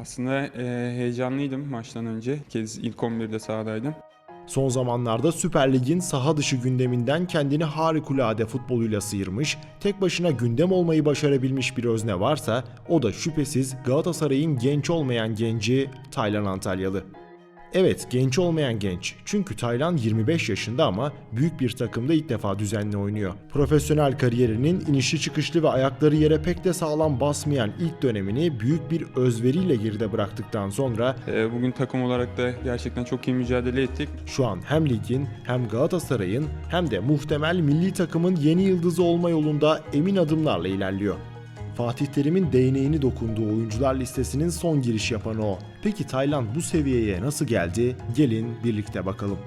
Aslında e, heyecanlıydım maçtan önce. Kez ilk 11'de sahadaydım. Son zamanlarda Süper Lig'in saha dışı gündeminden kendini harikulade futboluyla sıyırmış, tek başına gündem olmayı başarabilmiş bir özne varsa o da şüphesiz Galatasaray'ın genç olmayan genci Taylan Antalyalı. Evet genç olmayan genç. Çünkü Taylan 25 yaşında ama büyük bir takımda ilk defa düzenli oynuyor. Profesyonel kariyerinin inişli çıkışlı ve ayakları yere pek de sağlam basmayan ilk dönemini büyük bir özveriyle geride bıraktıktan sonra E, bugün takım olarak da gerçekten çok iyi mücadele ettik. şu an hem ligin hem Galatasaray'ın hem de muhtemel milli takımın yeni yıldızı olma yolunda emin adımlarla ilerliyor. Fatih Terim'in değneğini dokunduğu oyuncular listesinin son giriş yapanı o. Peki Tayland bu seviyeye nasıl geldi? Gelin birlikte bakalım.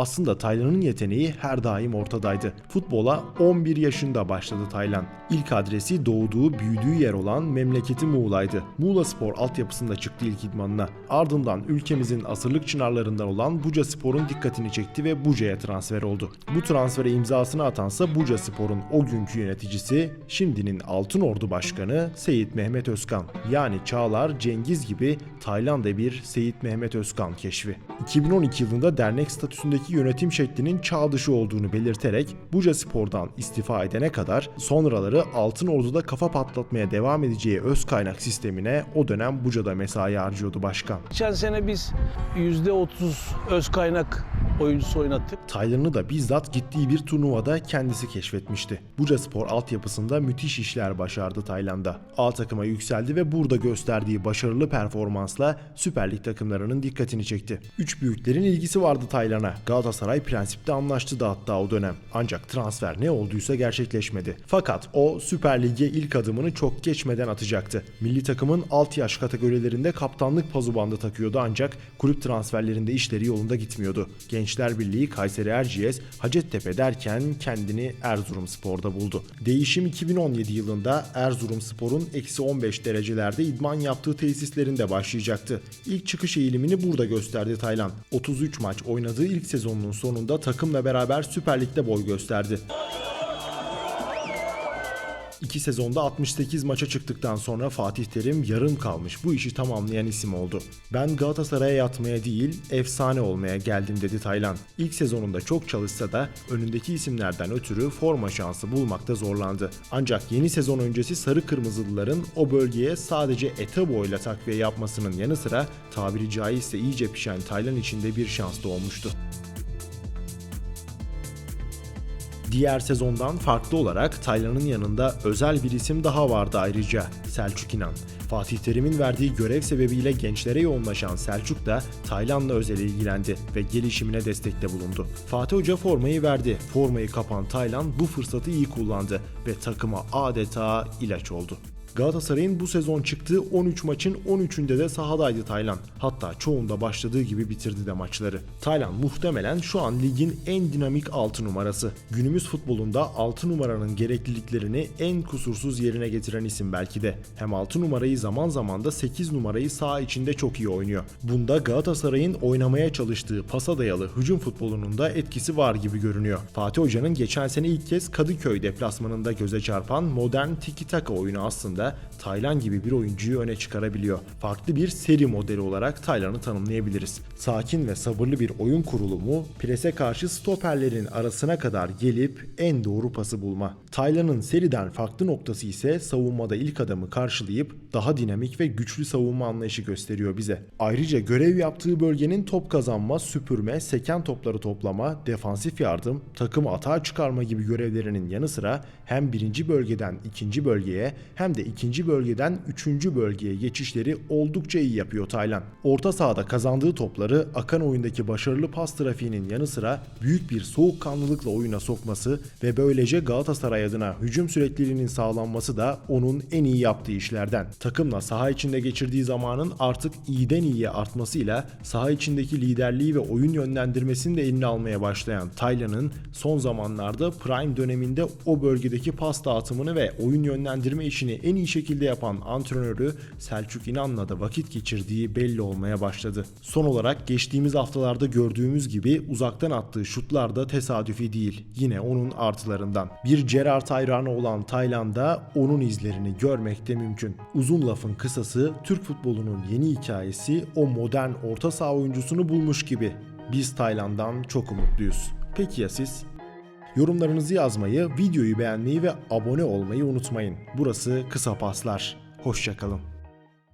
Aslında Taylan'ın yeteneği her daim ortadaydı. Futbola 11 yaşında başladı Taylan. İlk adresi doğduğu, büyüdüğü yer olan memleketi Muğla'ydı. Muğla Spor altyapısında çıktı ilk idmanına. Ardından ülkemizin asırlık çınarlarından olan Buca Spor'un dikkatini çekti ve Buca'ya transfer oldu. Bu transfere imzasını atansa Buca Spor'un o günkü yöneticisi, şimdinin Altın Ordu Başkanı Seyit Mehmet Özkan. Yani Çağlar, Cengiz gibi Tayland'da bir Seyit Mehmet Özkan keşfi. 2012 yılında dernek statüsündeki yönetim şeklinin çağ dışı olduğunu belirterek Buca Spor'dan istifa edene kadar sonraları Altın Ordu'da kafa patlatmaya devam edeceği öz kaynak sistemine o dönem Buca'da mesai harcıyordu başkan. Geçen sene biz %30 öz kaynak oyuncusu oynattık. Taylan'ı da bizzat gittiği bir turnuvada kendisi keşfetmişti. Buca Spor altyapısında müthiş işler başardı Tayland'da. A takıma yükseldi ve burada gösterdiği başarılı performansla Süper Lig takımlarının dikkatini çekti. Üç büyüklerin ilgisi vardı Taylan'a. Galatasaray prensipte anlaştı da hatta o dönem. Ancak transfer ne olduysa gerçekleşmedi. Fakat o Süper Lig'e ilk adımını çok geçmeden atacaktı. Milli takımın alt yaş kategorilerinde kaptanlık pazubandı takıyordu ancak kulüp transferlerinde işleri yolunda gitmiyordu. Gençler Birliği Kayseri Erciyes, Hacettepe derken kendini Erzurumspor'da buldu. Değişim 2017 yılında Erzurumspor'un eksi 15 derecelerde idman yaptığı tesislerinde başlayacaktı. İlk çıkış eğilimini burada gösterdi Taylan. 33 maç oynadığı ilk sezonunun sonunda takımla beraber Süper Lig'de boy gösterdi. İki sezonda 68 maça çıktıktan sonra Fatih Terim yarım kalmış bu işi tamamlayan isim oldu. Ben Galatasaray'a yatmaya değil, efsane olmaya geldim dedi Taylan. İlk sezonunda çok çalışsa da önündeki isimlerden ötürü forma şansı bulmakta zorlandı. Ancak yeni sezon öncesi sarı kırmızılıların o bölgeye sadece Etebo ile takviye yapmasının yanı sıra tabiri caizse iyice pişen Taylan için de bir şans doğmuştu. Diğer sezondan farklı olarak Taylan'ın yanında özel bir isim daha vardı ayrıca Selçuk İnan. Fatih Terim'in verdiği görev sebebiyle gençlere yoğunlaşan Selçuk da Taylan'la özel ilgilendi ve gelişimine destekte bulundu. Fatih Hoca formayı verdi. Formayı kapan Taylan bu fırsatı iyi kullandı ve takıma adeta ilaç oldu. Galatasaray'ın bu sezon çıktığı 13 maçın 13'ünde de sahadaydı Taylan. Hatta çoğunda başladığı gibi bitirdi de maçları. Taylan muhtemelen şu an ligin en dinamik 6 numarası. Günümüz futbolunda 6 numaranın gerekliliklerini en kusursuz yerine getiren isim belki de. Hem 6 numarayı zaman zaman da 8 numarayı sağ içinde çok iyi oynuyor. Bunda Galatasaray'ın oynamaya çalıştığı pasa dayalı hücum futbolunun da etkisi var gibi görünüyor. Fatih Hoca'nın geçen sene ilk kez Kadıköy deplasmanında göze çarpan modern tiki-taka oyunu aslında Taylan gibi bir oyuncuyu öne çıkarabiliyor. Farklı bir seri modeli olarak Taylan'ı tanımlayabiliriz. Sakin ve sabırlı bir oyun kurulumu, prese karşı stoperlerin arasına kadar gelip en doğru pası bulma. Taylan'ın seriden farklı noktası ise savunmada ilk adamı karşılayıp daha dinamik ve güçlü savunma anlayışı gösteriyor bize. Ayrıca görev yaptığı bölgenin top kazanma, süpürme, seken topları toplama, defansif yardım, takımı atağa çıkarma gibi görevlerinin yanı sıra hem birinci bölgeden ikinci bölgeye hem de ikinci bölgeden üçüncü bölgeye geçişleri oldukça iyi yapıyor Taylan. Orta sahada kazandığı topları akan oyundaki başarılı pas trafiğinin yanı sıra büyük bir soğukkanlılıkla oyuna sokması ve böylece Galatasaray adına hücum sürekliliğinin sağlanması da onun en iyi yaptığı işlerden. Takımla saha içinde geçirdiği zamanın artık iyiden iyiye artmasıyla saha içindeki liderliği ve oyun yönlendirmesini de eline almaya başlayan Taylan'ın son zamanlarda prime döneminde o bölgedeki pas dağıtımını ve oyun yönlendirme işini en iyi şekilde yapan antrenörü Selçuk İnan'la da vakit geçirdiği belli olmaya başladı. Son olarak geçtiğimiz haftalarda gördüğümüz gibi uzaktan attığı şutlar da tesadüfi değil. Yine onun artılarından. Bir Gerard hayranı olan Tayland'da onun izlerini görmek de mümkün. Uzun lafın kısası Türk futbolunun yeni hikayesi o modern orta saha oyuncusunu bulmuş gibi. Biz Tayland'dan çok umutluyuz. Peki ya siz? Yorumlarınızı yazmayı, videoyu beğenmeyi ve abone olmayı unutmayın. Burası Kısa Paslar. Hoşçakalın.